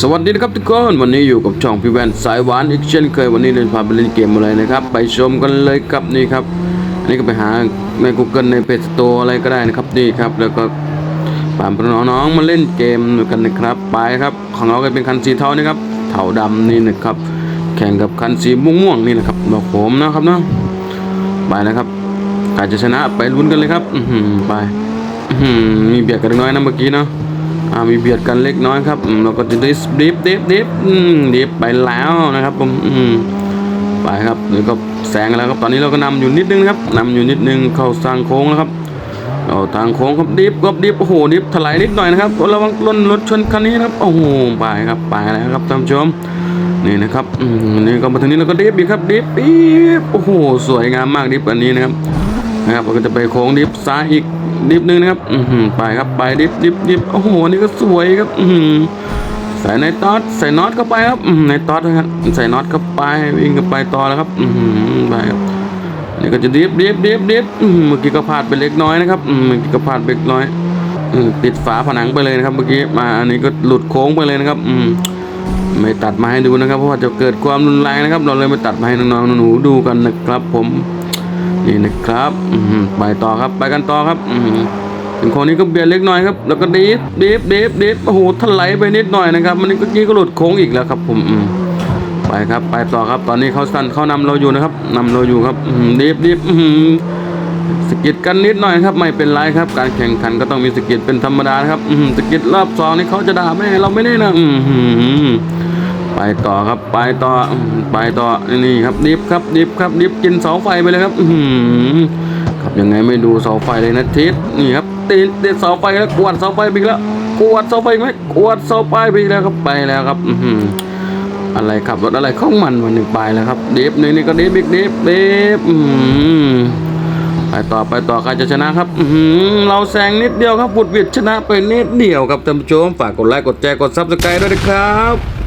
สวัสดีนะครับทุกคนวันนี้อยู่กับช่องพี่แวนสายหวานอีกเช่นเคยวันนี้เดินพาไปเล่นเกมอะไรนะครับ ไปชมกันเลยครับนี่ครับ อันนี้ก็ไปหาใน Google ในเพจสตร์อะไรก็ได้นะครับนี่ครับ แล้วก็ตามน้องๆมาเล่นเกมกันนะครับ ไปครับของเราก็เป็นคันสีเทานี่ครับเทาดำนี่นะครับ แข่งกับคันสีม่วงๆนี่นะครับบอกผมนะครับเนาะไปนะครับใครจะชนะไปลุ้นกันเลยครับ อืไปมีเบียดกันน้อยนะเมื่อกี้เนาะ มีเบียดกันเล็กน้อยครับเราก็จะไดิฟดิฟดิฟดิฟดิฟไปแล้วนะครับผมไปครับเดี๋ยวก็แซงแล้วครับตอนนี้เราก็นำอยู่นิดนึงนะครับนำอยู่นิดนึงเข้าทางโค้งแล้วครับเอาทางโค้งครับดิฟก็ดิฟโอ้โหดิฟถลายนิดหน่อยนะครับระวังล้นรถชนคันนี้ครับโอ้โหไปครับไปแล้วครับท่านผู้ชมนี่นะครับนี่ก็มาถึงนี้เราก็ดิฟอีกครับดิฟดิฟโอ้โหสวยงามมากดิฟอันนี้นะครับนะครับเราก็จะไปโค้งดิฟซ้ายอีก ดิฟหนึ่งนะครับ อือหือไปครับไปดิฟดิฟดิฟโอ้โหนี่ก็สวยครับ อือหือใส่ในต๊อดใส่น็อตเข้าไปครับ อืมในต๊อดนะครับใส่น็อตเข้าไปวิ่งเข้าไปต่อแล้วครับ อือหือไปครับนี่ก็จะดิฟดิฟดิฟดิฟเมื่อกี้ก็พลาดไปเล็กน้อยนะครับเมื่อกี้ก็พลาดไปเล็กน้อยอืมติดฝาผนังไปเลยนะครับ เมื่อกี้มาอันนี้ก็หลุดโค้งไปเลยนะครับ อืมไม่ตัดมาให้ดูนะครับ เพราะว่าจะเกิดความรุนแรงนะครับ เราเลยไม่ตัดมาให้น้องๆหนูๆดูกันนะครับผม นี่นะครับไปต่อครับไปกันต่อครับถึงค้งนี้ก็เบียดเล็กน้อยครับ แล้วก็ดีฟดีฟดีฟดีฟโอ้โหถลายไปนิดหน่อยนะครับ มันนี้ก็กี้ก็หลุดโค้งอีกแล้วครับ ผมไปครับ ไปต่อครับ ตอนนี้เขาสั่นเขานำเราอยู่นะครับนำเราอยู่ครับดีฟดีฟสกิดกันนิดหน่อยครับ ไม่เป็นไรครับ การแข่งขันก็ต้องมีสกิดเป็นธรรมดาครับสกิดรอบสองนี่เขาจะด่าแม่เราไม่ได้นะอืม ต่อครับไปต่อไปต่อนี่ครับดิฟครับดิฟครับดิฟกินเสาไฟไปเลยครับครับยังไงไม่ดูเสาไฟเลยนะทิศนี่ครับตีตีนเสาไฟแล้วกวดเสาไฟไปอีกแล้วกวดเสาไฟไหมกวดเสาไฟไปแล้วครับไปแล้วครับอืมอะไรขับรถอะไรข้องมันวันหนึ่งไปแล้วครับดิฟนี่นี่ก็ดิฟอีกดิฟดิฟไปต่อไปต่อใครจะชนะครับเราแซงนิดเดียวครับบุดวิดชนะไปนิดเดียวครับท่านผู้ชมฝากกดไลค์กดแชร์กดซับสไครต์ด้วยนะครับ